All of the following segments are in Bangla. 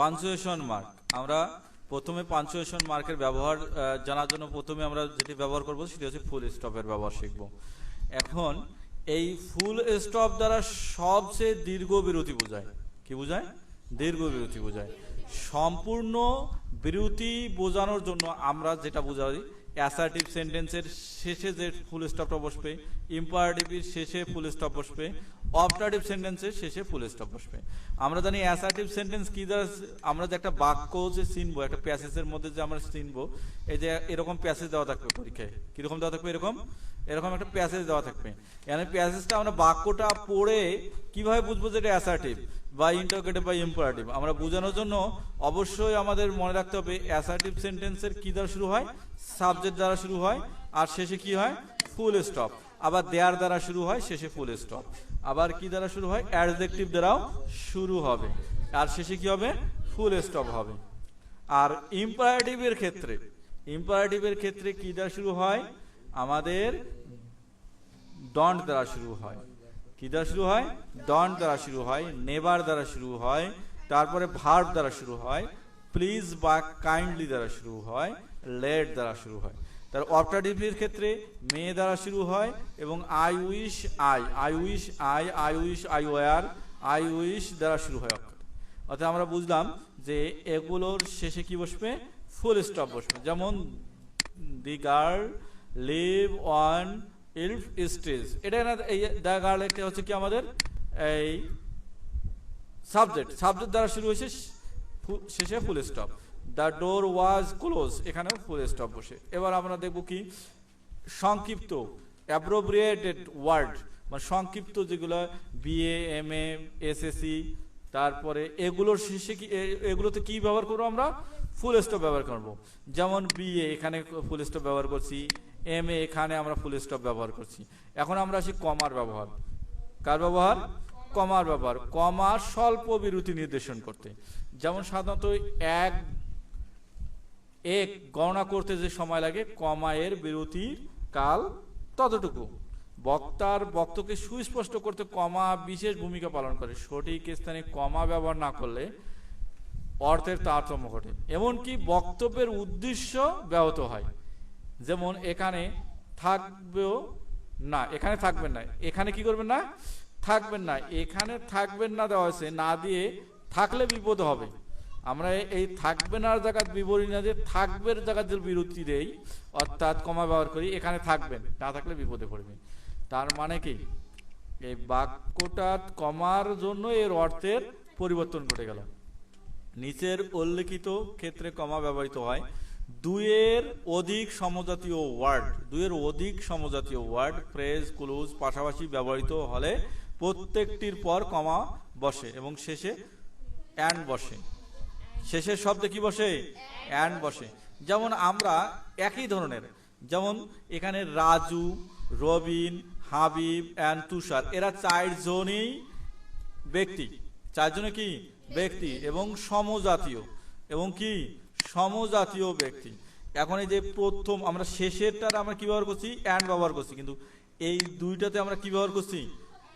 Punctuation mark. আমরা প্রথমে পাঞ্চুয়েশন মার্কের ব্যবহার জানার জন্য প্রথমে আমরা যেটি ব্যবহার করব সেটি হচ্ছে ফুল স্টপের ব্যবহার শিখব। এখন এই ফুল স্টপ দ্বারা সবচেয়ে দীর্ঘ বিরতি বোঝায়। কি বোঝায়? দীর্ঘ বিরতি বোঝায়। সম্পূর্ণ বিরতি বোঝানোর জন্য আমরা যেটা বোঝাই অ্যাসার্টিভ সেন্টেন্সের শেষে যে ফুল স্টপটা বসবে ইম্পারেটিভের শেষে ফুল স্টপ বসবে অপটাটিভ সেন্টেন্সের শেষে ফুল স্টপ বসবে। আমরা জানি অ্যাসার্টিভ সেন্টেন্স কি দ্বারা আমরা যে একটা বাক্য যে চিনবো, একটা প্যাসেজের মধ্যে যে আমরা চিনবো, এই যে এরকম প্যাসেজ দেওয়া থাকবে পরীক্ষায়। কীরকম দেওয়া থাকবে এরকম? এরকম একটা প্যাসেজ দেওয়া থাকবে। মানে প্যাসেজটা আমরা বাক্যটা পড়ে কীভাবে বুঝব যে এটা অ্যাসার্টিভ বা ইন্টারগেটিভ বা ইম্পারেটিভ আমরা বোঝানোর জন্য অবশ্যই আমাদের মনে রাখতে হবে অ্যাসার্টিভ সেন্টেন্সের কি দ্বারা শুরু হয়? সাবজেক্ট দ্বারা শুরু হয়। আর শেষে কি হয়? ফুল স্টপ আবার দেয়ার দ্বারা শুরু হয় শেষে ফুল স্টপ আবার কি দ্বারা শুরু হয় অ্যাডজেক্টিভ দ্বারাও শুরু হবে আর শেষে কি হবে ফুল স্টপ হবে আর ইম্পারেটিভের ক্ষেত্রে ইম্পারেটিভের ক্ষেত্রে কি দ্বারা শুরু হয় আমাদের ডন্ট দ্বারা শুরু হয় কি দ্বারা শুরু হয় ডন্ট দ্বারা শুরু হয় নেভার দ্বারা শুরু হয় তারপরে ভার্ব দ্বারা শুরু হয় প্লিজ বা কাইন্ডলি দ্বারা শুরু হয় লেট দ্বারা শুরু হয় তার অপটাটিভের ক্ষেত্রে মেয়ে দ্বারা শুরু হয় এবং I wish I I wish I I wish I were I wish দ্বারা শুরু হয় অক্ষর। অর্থাৎ আমরা বুঝলাম যে এগুলোর শেষে কি বসবে? ফুল স্টপ বসবে। যেমন the girl live on elf stage এটা না, এই দ্য গার্ল একটা হচ্ছে কি আমাদের? এই সাবজেক্ট। সাবজেক্ট দ্বারা শুরু হয়েছে শেষে full stop. The door was close এখানেও ফুল স্টপ বসে। এবার আমরা দেখব কি? সংক্ষিপ্ত অ্যাপ্রোপ্রিয়েটেড ওয়ার্ড মানে সংক্ষিপ্ত যেগুলো বিএ এম এ এসএসসি তারপরে এগুলোর শেষে কি এগুলোতে কি ব্যবহার করব আমরা? ফুল স্টপ ব্যবহার করব। যেমন বিএ এখানে ফুল স্টপ ব্যবহার করছি। এম এ এখানে আমরা ফুল স্টপ ব্যবহার করছি। এখন আমরা আসি কমার ব্যবহার। কার ব্যবহার? কমার ব্যবহার। কমার স্বল্প বিরতি নির্দেশন করতে। যেমন সাধারণত এক এক গণনা করতে যে সময় লাগে কমা এর বিরতির কাল ততটুকু। বক্তার বক্তকে সুস্পষ্ট করতে কমা বিশেষ ভূমিকা পালন করে। সঠিক স্থানে কমা ব্যবহার না করলে অর্থের তারতম্য ঘটে। এমনকি বক্তব্যের উদ্দেশ্য ব্যাহত হয়। যেমন, এখানে থাকবেও না, এখানে থাকবেন না, এখানে কি করবেন না? থাকবেন না, এখানে থাকবেন না দেওয়া হয়েছে, না দিয়ে থাকলে বিপদ হবে। আমরা এই থাকবে না জায়গার বিবরী না যে থাকবের জায়গার যে বিরতি দেই, অর্থাৎ কমা ব্যবহার করি, এখানে থাকবেন, না থাকলে বিপদে পড়বে। তার মানে কি? এই বাক্যটা কমার জন্য এর অর্থের পরিবর্তন ঘটে গেল। নিচের উল্লেখিত ক্ষেত্রে কমা ব্যবহৃত হয়, দুইয়ের অধিক সমজাতীয় ওয়ার্ড, দুইয়ের অধিক সমজাতীয় ওয়ার্ড ফ্রেজ ক্লোজ পাশাপাশি ব্যবহৃত হলে প্রত্যেকটির পর কমা বসে এবং শেষে অ্যান্ড বসে। শেষের শব্দে কি বসে? অ্যান্ড বসে। যেমন আমরা একই ধরনের, যেমন এখানে রাজু, রবিন, হাবিব অ্যান্ড তুষার, এরা চারজনই ব্যক্তি। চারজনে কি? ব্যক্তি এবং সমজাতীয়। এবং কি? সমজাতীয় ব্যক্তি। এখন এই যে প্রথম, আমরা শেষেরটার আমরা কি ব্যবহার করছি? অ্যান্ড ব্যবহার করছি। কিন্তু এই দুইটাতে আমরা কি ব্যবহার করছি?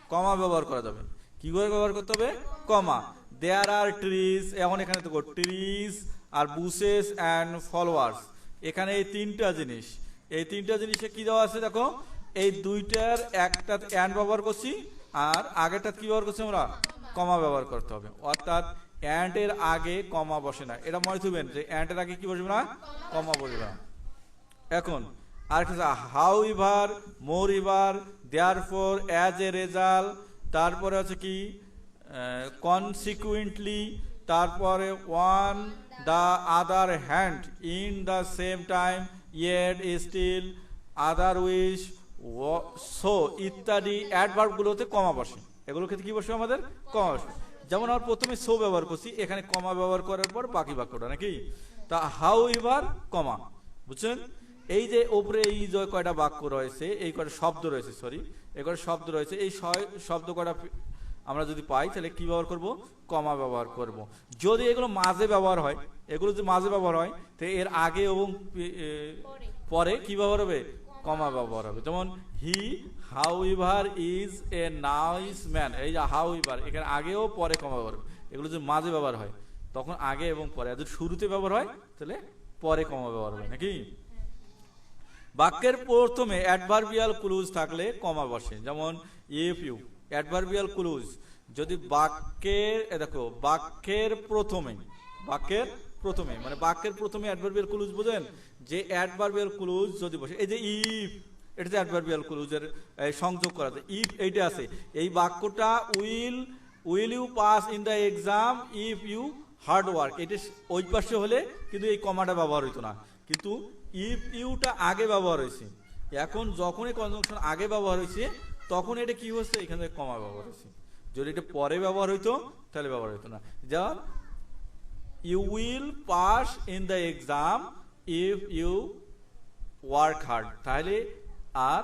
কমা ব্যবহার করা যাবে। কি করে ব্যবহার করতে হবে? কমা। দেয়ার আর ট্রিজ এখন এখানে তো ট্রিজ আর বুসেস অ্যান্ড ফলোয়ার্স এখানে এই তিনটা জিনিস। এই তিনটা জিনিসে কি দেওয়া আছে দেখো? এই দুইটার একটা অ্যান্ড ব্যবহার করছি, আর আগেরটা কি ব্যবহার করছি আমরা? কমা ব্যবহার করতে হবে। অর্থাৎ অ্যান্ড এর আগে কমা বসে না। এটা মনে থাকবেন যে অ্যান্ড এর আগে কি বসবে না? কমা বসবে না। এখন আর however moreover therefore as a result তারপরে হচ্ছে কি? কনসিকুয়েন্টলি তারপরে on the other hand in the same time yet still otherwise so ইত্যাদি অ্যাডভার্বগুলোতে কমা বসে। এগুলোর ক্ষেত্রে কী বসবে আমাদের? কমা বসবে যেমন আমরা প্রথমে সো ব্যবহার করছি, এখানে কমা ব্যবহার করার পর বাকি বাক্যটা নাকি? তা হাউ ইভার কমা বুঝছেন? এই যে ওপরে এই যে কয়টা বাক্য রয়েছে, এই কয়টা শব্দ রয়েছে সরি এই কয়টা শব্দ রয়েছে, এই শব্দ কয়টা আমরা যদি পাই তাহলে কি ব্যবহার করব? কমা ব্যবহার করব। যদি এগুলো মাঝে ব্যবহার হয় এগুলো যদি মাঝে ব্যবহার হয় তো এর আগে এবং পরে। কি ব্যবহার হবে? কমা ব্যবহার হবে। যেমন he however is a nice man. এই যে হাউ ইভার এখানে আগেও পরে কমা ব্যবহার হবে। এগুলো যদি মাঝে ব্যবহার হয় তখন আগে এবং পরে। আর যদি শুরুতে ব্যবহার হয় তাহলে পরে কমা ব্যবহার হবে। নাকি? বাক্যের প্রথমে অ্যাডভার্বিয়াল ক্লুজ থাকলে কমা বসে। যেমন ইফ ইউ অ্যাডভার্বিয়াল ক্লুজ যদি বাক্যের দেখো, বাক্যের প্রথমে বাক্যের প্রথমে মানে বাক্যের প্রথমে অ্যাডভার্বিয়াল ক্লুজ বোঝেন? যে অ্যাডভার্বিয়াল ক্লুজ যদি বসে, এই যে ইফ এটা যে অ্যাডভার্বিয়াল ক্লুজের সংযোগ করা যায় ইফ এইটা আছে। এই বাক্যটা will will you pass in the exam if you hard work এটা ওই পাশে হলে কিন্তু এই কমাটা ব্যবহার হইতো না। কিন্তু ইফ ইউটা আগে ব্যবহার হয়েছে। এখন যখনই কনজাংশন আগে ব্যবহার হয়েছে তখন এটা কি হচ্ছে এখানে কমা ব্যবহার হয়েছে। যদি এটা পরে ব্যবহার হইতো, তাহলে ব্যবহার হইতো না। যেমন you will pass in the exam if you work hard তাহলে আর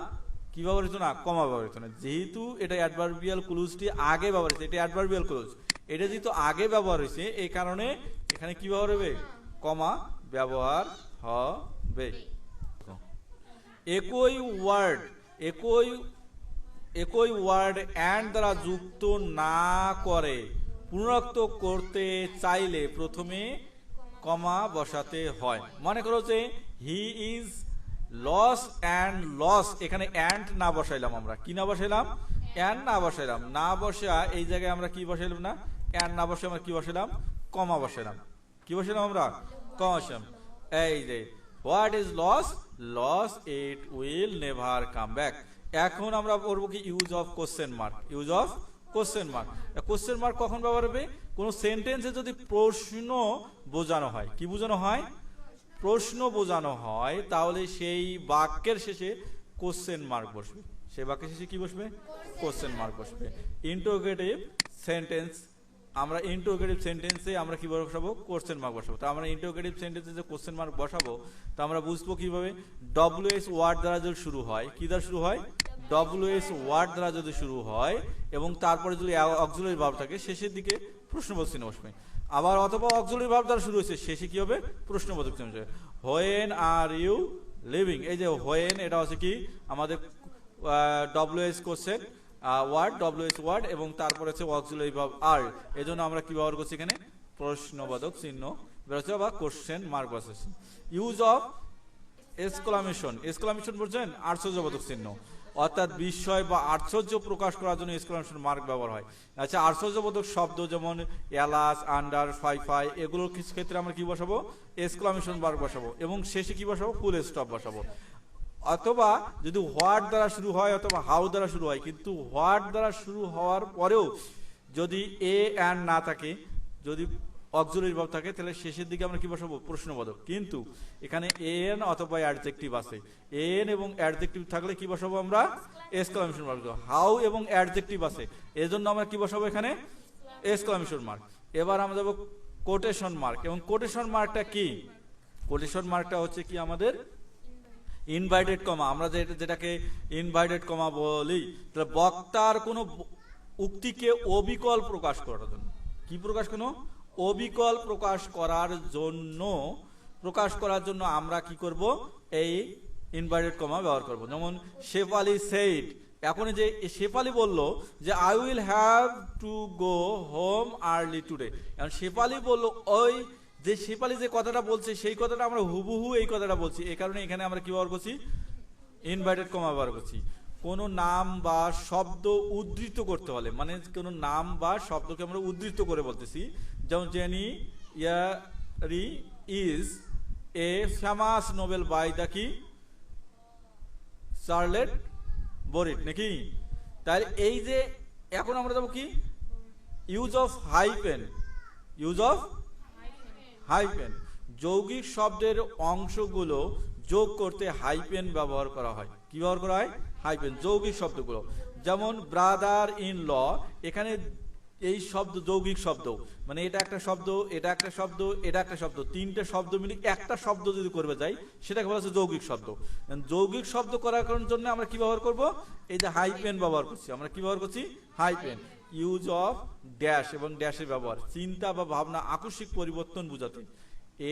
কি ব্যবহার হতো না? কমা ব্যবহার হতো না। যেহেতু এটা অ্যাডভার্বিয়াল ক্লুজটি আগে ব্যবহার হয়েছে, এটা অ্যাডভার্বিয়াল ক্লুজ এটা যেহেতু আগে ব্যবহার হয়েছে, এই কারণে এখানে কি ব্যবহার হবে? কমা ব্যবহার হবে। একই ওয়ার্ড একই একই ওয়ার্ড অ্যান্ড দ্বারা যুক্ত না করে পুনরুক্ত করতে চাইলে প্রথমে কমা বসাতে হয়। মনে করো যে he is loss and loss এখানে অ্যান্ড না বসাইলাম আমরা। কি না বসাইলাম? অ্যান্ড না বসাইলাম। না বসা, এই জায়গায় আমরা কি বসাইলাম না? অ্যান্ড না বসে আমরা কি বসাইলাম? কমা বসাইলাম। কি বসাইলাম আমরা? কমা এই যে what is loss loss it will never come back এখন আমরা পড়ব কি use of question mark use of question mark question mark কখন ব্যবহার হবে? কোন সেন্টেন্সে যদি প্রশ্ন বোঝানো হয়, কি বোঝানো হয়? প্রশ্ন বোঝানো হয়, তাহলে সেই বাক্যের শেষে কোশ্চেন মার্ক বসবে। সেই বাক্যের শেষে কি বসবে? কোশ্চেন মার্ক বসবে। ইন্টোগেটিভ সেন্টেন্স আমরা ইন্টোগেটিভ সেন্টেন্সে আমরা কি বসাবো? কোশ্চেন মার্ক বসাবো। তো আমরা ইন্টোগেটিভ সেন্টেন্সে যে কোশ্চেন মার্ক বসাবো, তো আমরা বুঝব কীভাবে? ডব্লিউ এস ওয়ার্ড দ্বারা যদি শুরু হয়, কি দ্বারা শুরু হয়? ডব্লিউ এস ওয়ার্ড দ্বারা যদি শুরু হয় এবং তারপরে যদি অক্সিলারি ভাব থাকে, শেষের দিকে প্রশ্নবোধক চিহ্ন বসবে। আবার অথবা অক্সিলারি ভাব দ্বারা শুরু হয়েছে, শেষে কি হবে? প্রশ্নবোধক চিহ্ন বসবে। হোয়েন আর ইউ লিভিং এই যে হোয়েন এটা হচ্ছে কি? আমাদের W S question word W S word এবং তারপরে হচ্ছে অক্সিলারি ভাব আর এই জন্য আমরা কি ব্যবহার করছি এখানে? প্রশ্নবোধক চিহ্ন। বেরোচ্ছে বা কোশ্চেন মার্ক বসেছে ইউজ অফ এক্সক্লামেশন এক্সক্লামেশন বলছেন আশ্চর্যবোধক চিহ্ন। অর্থাৎ বিস্ময় বা আশ্চর্য প্রকাশ করার জন্য এক্সক্লামেশন মার্ক ব্যবহার হয়। আচ্ছা আশ্চর্যবোধক শব্দ যেমন এলাস আন্ডার, ফাই ফাই, এগুলোর কিছু ক্ষেত্রে আমরা কি বসাবো? এক্সক্লামেশন মার্ক বসাবো। এবং শেষে কি বসাবো? ফুল স্টপ বসাবো। অথবা যদি হোয়াট দ্বারা শুরু হয় অথবা হাউ দ্বারা শুরু হয়, কিন্তু হোয়াট দ্বারা শুরু হওয়ার পরেও যদি এ অ্যান্ড না থাকে, যদি অক্সিলারি ভাব থাকে, তাহলে শেষের দিকে আমরা কি বসাবো? প্রশ্নবোধক। কিন্তু এখানে এন অথবা অ্যাডজেক্টিভ আছে। এন এবং অ্যাডজেক্টিভ থাকলে কি বসাবো আমরা? Exclamation mark. হাউ এবং অ্যাডজেক্টিভ আছে। এজন্য আমরা কি বসাবো এখানে? Exclamation mark. এবার আমরা যাব কোটেশন মার্ক। এবং কোটেশন মার্কটা কি? কোটেশন মার্কটা হচ্ছে কি আমাদের ইনভাইটেড কমা আমরা যে যেটাকে ইনভাইটেড কমা বলি, তাহলে বক্তার কোনো উক্তিকে অবিকল প্রকাশ করার জন্য। কি প্রকাশ কোনো অবিকল প্রকাশ করার জন্য, প্রকাশ করার জন্য আমরা কি করব? এই ইনভাইটেড কমা ব্যবহার করব। যেমন শেফালি সেইড এখন যে শেফালি বলল যে I will have to go home early today এখন শেফালি বলল, ওই যে শেফালি যে কথাটা বলছে, সেই কথাটা আমরা হুবহু এই কথাটা বলছি। এই কারণে এখানে আমরা কি ব্যবহার করছি? ইনভাইটেড কমা ব্যবহার করছি। কোন নাম বা শব্দ উদ্ধৃত করতে হলে মানে কোন নাম বা শব্দকে আমরা উদ্ধৃত করে বলতেছি। যেমন Jane, Eyre, is, a famous novel, by the কি? চার্লেট বরিট, নাকি? তাহলে এই যে, এখন আমরা যাব কি? Use of hyphen. Use of hyphen যৌগিক শব্দের অংশগুলো যোগ করতে হাইপেন ব্যবহার করা হয়। কি ব্যবহার করা হয়? হাইপেন যৌগিক শব্দগুলো। যেমন ব্রাদার ইন ল এখানে এই শব্দ যৌগিক শব্দ। মানে এটা একটা শব্দ, এটা একটা শব্দ, এটা একটা শব্দ। তিনটে শব্দ মিলে একটা শব্দ যদি করবে যাই, সেটাকে বলা হচ্ছে যৌগিক শব্দ। যৌগিক শব্দ করার জন্য আমরা কি ব্যবহার করব? এই যে হাইপেন ব্যবহার করছি। আমরা কি ব্যবহার করছি? হাইপেন ইউজ অফ ড্যাশ এবং ড্যাশের ব্যবহার। চিন্তা বা ভাবনা আকস্মিক পরিবর্তন বোঝাতে।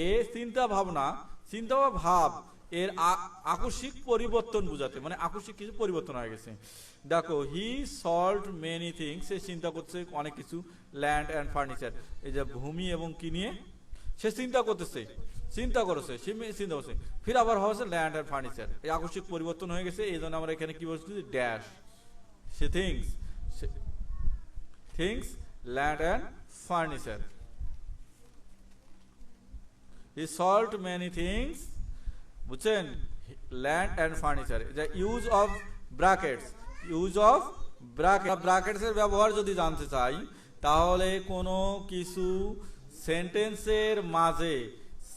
এ চিন্তা ভাবনা, চিন্তা বা ভাব এর আকস্মিক পরিবর্তন বোঝাতে। মানে আকস্মিক কিছু পরিবর্তন হয়ে গেছে। দেখো হি সল্ট মেনি থিংস সে চিন্তা করছে অনেক কিছু ল্যান্ড অ্যান্ড ফার্নিচার এই যে ভূমি এবং কি নিয়ে? সে চিন্তা করতেছে, চিন্তা করেছে, সে চিন্তা করছে। ফির আবার হচ্ছে ল্যান্ড অ্যান্ড ফার্নিচার এই আকস্মিক পরিবর্তন হয়ে গেছে এই জন্য আমরা এখানে কি বলছি? Dash say things things land and furniture he sold many things বুঝছেন land and furniture use of brackets use of bracket ব্রাকেটসের ব্যবহার যদি জানতে চাই, তাহলে কোনো কিছু সেন্টেন্সের মাঝে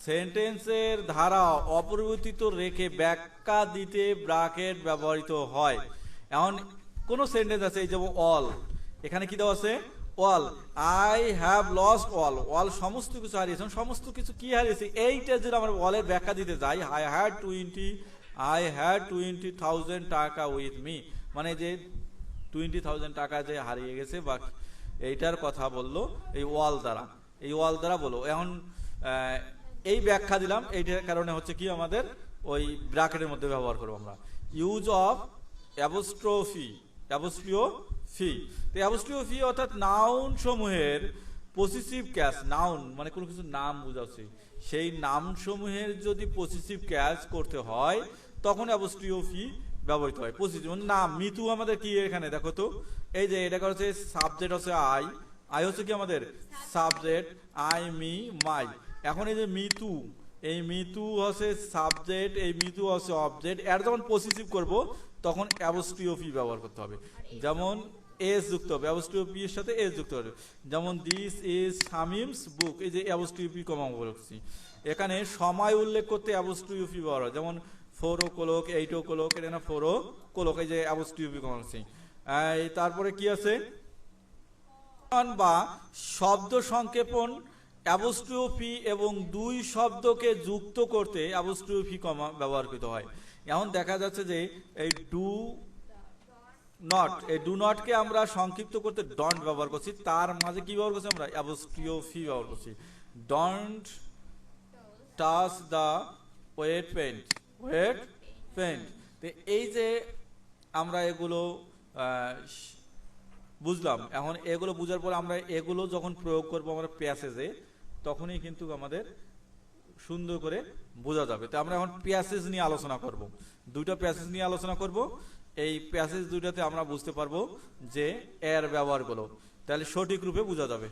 সেন্টেন্সের ধারা অপরিবর্তিত রেখে ব্যাখ্যা দিতে ব্রাকেট ব্যবহৃত হয়। এখন কোন সেন্টেন্স আছে, এই যেমন অল এখানে কি দেওয়া আছে? All I have lost all all সমস্ত কিছু হারিয়েছে। সমস্ত কিছু কি হারিয়েছে? এইটা যদি আমরা অলের ব্যাখ্যা দিতে যাই I had twenty I had twenty thousand টাকা উইথ মি মানে যে টোয়েন্টি থাউজেন্ড টাকা যে হারিয়ে গেছে, বা এইটার কথা বলল এই ওয়াল দ্বারা। এই ওয়াল দ্বারা বলো। এখন এই ব্যাখ্যা দিলাম। এইটার কারণে হচ্ছে কি আমাদের ওই ব্র্যাকেটের মধ্যে ব্যবহার করব আমরা। Use of apostrophe apostrophe. তো অ্যাবস্ট্রিও ফি অর্থাৎ নাউন সমূহের পজিটিভ ক্যাশ নাউন মানে কোনো কিছু নাম বোঝাচ্ছে সেই নাম সমূহের যদি পসিসিভ ক্যাশ করতে হয়, তখন অ্যাবস্ট্রিও ফি ব্যবহৃত হয়। মানে নাম মিতু আমাদের কি এখানে? দেখো তো, এই যে এটা হচ্ছে সাবজেক্ট হচ্ছে আই আই হচ্ছে কি আমাদের? সাবজেক্ট আই মি মাই এখন এই যে মিতু এই মিতু হচ্ছে সাবজেক্ট এই মিতু হচ্ছে অবজেক্ট এর যখন পজিটিভ করব, তখন অ্যাবস্ট্রিওপি ব্যবহার করতে হবে। যেমন এস যুক্ত হবে অ্যাবস্ট্রিওপি এর সাথে এস যুক্ত হবে। যেমন দিস ইজ শামিমস বুক এই যে অ্যাবস্ট্রিওপি কমা বলছি। এখানে সময় উল্লেখ করতে অ্যাবস্ট্রিওপি ব্যবহার হয়। যেমন ফোর ও কোলক এইট ও কোলক এটা না ফোর ও কোলক এই যে অ্যাবস্ট্রিওপি কমা বলছি তারপরে কি আছে? বা শব্দ সংক্ষেপণ অ্যাবস্ট্রিওফি এবং দুই শব্দকে যুক্ত করতে অ্যাবস্ট্রিওফি কমা ব্যবহৃত হয়। এখন দেখা যাচ্ছে যে এই ডু নট এই ডু নটকে আমরা সংক্ষিপ্ত করতে ডন্ট ব্যবহার করছি। তার মাঝে কি ব্যবহার করছি আমরা? অ্যাবস্ট্রিওফি ব্যবহার করছি। Don't touch the wet paint wet paint তো এই যে আমরা এগুলো বুঝলাম। এখন এগুলো বুঝার পর আমরা এগুলো যখন প্রয়োগ করব, আমরা প্যাসেজে তখনই কিন্তু আমাদের সুন্দর করে বোঝা যাবে। তো আমরা এখন প্যাসেজ নিয়ে আলোচনা করব। দুইটা প্যাসেজ নিয়ে আলোচনা করব। এই প্যাসেজ দুইটাতে আমরা বুঝতে পারব যে এর ব্যবহারগুলো। তাহলে সঠিক রূপে বোঝা যাবে।